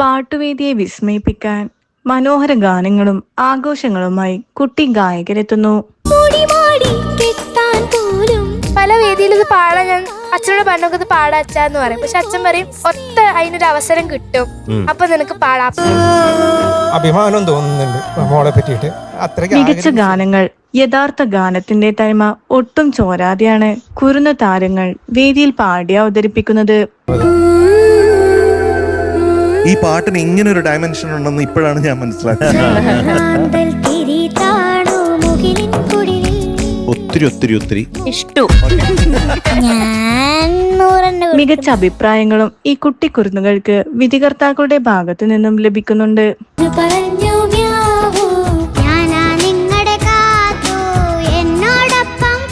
പാട്ടുവേദിയെ വിസ്മയിപ്പിക്കാൻ മനോഹര ഗാനങ്ങളും ആഘോഷങ്ങളുമായി കുട്ടി ഗായകരെത്തുന്നു. പല വേദിയിൽ ഇത് പാടാൻ ഞാൻ അച്ഛനോട് പറഞ്ഞു ഇത് പാടാ അച്ഛാന്ന് പറയും. പക്ഷെ അച്ഛൻ പറയും ഒത്ത അതിനൊരു അവസരം കിട്ടും. അപ്പൊ നിനക്ക് പാടാം. അഭിമാനം തോന്നുന്നുണ്ട് മോളെ പറ്റിയിട്ട്. മികച്ച ഗാനങ്ങൾ യഥാർത്ഥ ഗാനത്തിന്റെ തനിമ ഒട്ടും ചോരാതെയാണ് കുറുന്ന താരങ്ങൾ വേദിയിൽ പാടി അവതരിപ്പിക്കുന്നത്. ഈ പാട്ടിന് ഇങ്ങനെ ഒരു ഡയമെൻഷൻ ഉണ്ടെന്ന് ഇപ്പോഴാണ് ഞാൻ മനസ്സിലാക്കുന്നത്. ഒത്തിരി ഒത്തിരി ഒത്തിരി. ഇഷ്ടു. ഞാൻ നൂറെണ്ണ മികച്ച അഭിപ്രായങ്ങളും ഈ കുട്ടിക്കുരുന്നുകൾക്ക് വിധികർത്താക്കളുടെ ഭാഗത്തു നിന്നും ലഭിക്കുന്നുണ്ട്.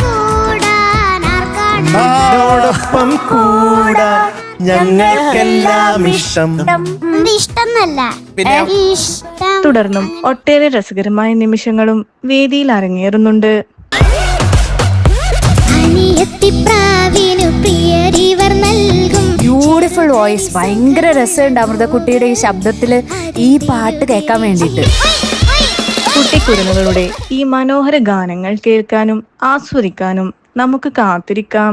കൂടാൻ എന്നോടൊപ്പം കൂടാ ഞങ്ങൾക്കെല്ലാം ഇഷ്ടം. ഇഷ്ടമല്ല. ഇഷ്ടന്നല്ല ഇഷ്ടം തുടർന്നും ഒട്ടേറെ രസകരമായ നിമിഷങ്ങളും വേദിയിൽ അരങ്ങേറുന്നുണ്ട്. ബ്യൂട്ടിഫുൾ വോയിസ് ഭയങ്കര രസമുണ്ട് അമൃതക്കുട്ടിയുടെ ഈ ശബ്ദത്തിൽ ഈ പാട്ട് കേൾക്കാൻ വേണ്ടിയിട്ട്. കുട്ടിക്കുരുന്നുകളുടെ ഈ മനോഹര ഗാനങ്ങൾ കേൾക്കാനും ആസ്വദിക്കാനും നമുക്ക് കാത്തിരിക്കാം